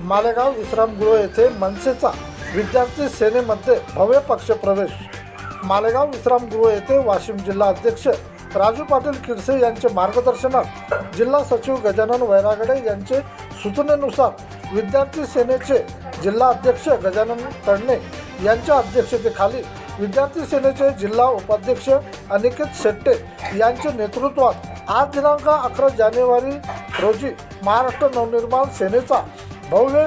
मालेगाव विश्रामगृह येथे मनसेचा विद्यार्थी सेनेमध्ये भव्य पक्षप्रवेश. मालेगाव विश्रामगृह येथे वाशिम जिल्हा अध्यक्ष राजू पाटील किडसे यांचे मार्गदर्शनात जिल्हा सचिव गजानन वैरागडे यांचे सूचनेनुसार विद्यार्थी सेनेचे जिल्हा अध्यक्ष गजानन कडणे यांच्या अध्यक्षतेखाली विद्यार्थी सेनेचे जिल्हा उपाध्यक्ष अनिकेत शेट्टे यांचे नेतृत्वात आज दिनांक अकरा जानेवारी रोजी महाराष्ट्र नवनिर्माण सेनेचा भव्य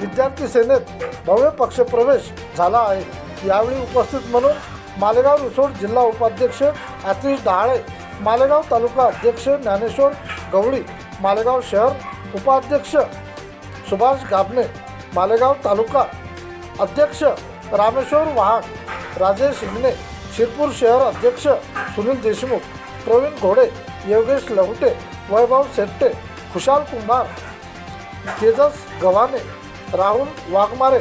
विद्यार्थी सेनेत भव्य पक्षप्रवेश झाला आहे. यावेळी उपस्थित म्हणून मालेगाव रिसोड जिल्हा उपाध्यक्ष आतिश डहाळे मालेगाव तालुका अध्यक्ष ज्ञानेश्वर गवळी मालेगाव शहर उपाध्यक्ष सुभाष गाबणे मालेगाव तालुका अध्यक्ष रामेश्वर वाहक राजेश हिंगणे शिरपूर शहर अध्यक्ष सुनील देशमुख प्रवीण घोडे योगेश लहुटे वैभव शेट्टे खुशाल कुंभार तेजस गव्हाणे राहुल वाघमारे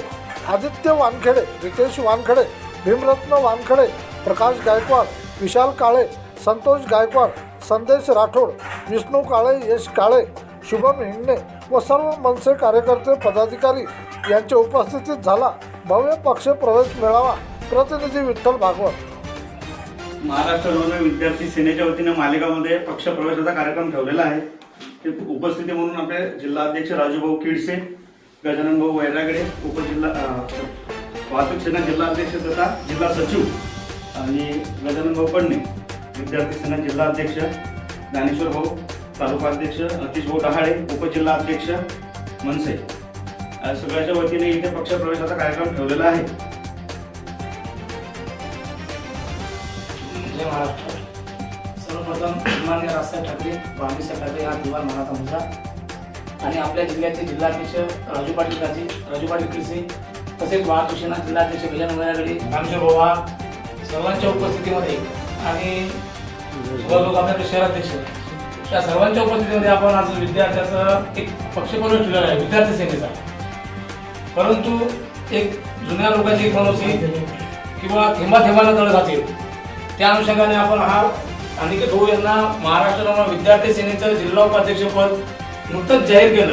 आदित्य वानखेडे रितेश वानखेडे भीमरत्न वानखेडे प्रकाश गायकवाड विशाल काळे संतोष गायकवाड संदेश राठोड विष्णू काळे यश काळे शुभम हिंगणे व सर्व मनसे कार्यकर्ते पदाधिकारी यांच्या उपस्थितीत झाला भव्य पक्ष प्रवेश मेळावा. प्रतिनिधी विठ्ठल भागवत. महाराष्ट्र विद्यार्थी सेनेच्या वतीने मालेगावमध्ये पक्ष प्रवेशाचा कार्यक्रम ठेवलेला आहे. उपस्थिती म्हणून आपले जिल्हा अध्यक्ष राजूभाऊ किडसे गजानन भाऊ वैरागडे उपजिल्हा वाहतूक सेना जिल्हा अध्यक्ष तथा जिल्हा सचिव आणि गजानन भाऊ कडणे विद्यार्थी सेना जिल्हा अध्यक्ष ज्ञानेश्वर भाऊ तालुका अध्यक्ष अतिश भाऊ डहाळे उपजिल्हा अध्यक्ष मनसे. सगळ्याच्या वतीने इथे पक्ष प्रवेशाचा कार्यक्रम ठेवलेला आहे. महाराष्ट्र. सर्वप्रथम मान्य राजसाहेब ठाकरे बावीसाहेब ठाकरे हा दिवाण मनाचा मुलगा आणि आपल्या जिल्ह्याचे जिल्हाध्यक्ष राजू पाटील काजी राजू पाटील किडसे तसेच वाहतूक सेना जिल्हाध्यक्ष गजानन वैरागडे रामचंद्र बोवा सर्वांच्या उपस्थितीमध्ये आणि सुभाष शहराध्यक्ष. या सर्वांच्या उपस्थितीमध्ये आपण आज विद्यार्थ्याचं एक पक्षप्रवेश ठेवलेला आहे विद्यार्थी सेनेचा परंतु एक जुन्या लोकांची एक मनोसी किंवा थेंबा थेंबानं तळ जातील त्या अनुषंगाने आपण हा अनिकेत हो यांना महाराष्ट्र विद्यार्थी सेनेचं जिल्हा उपाध्यक्षपद नुकतंच जाहीर केलं.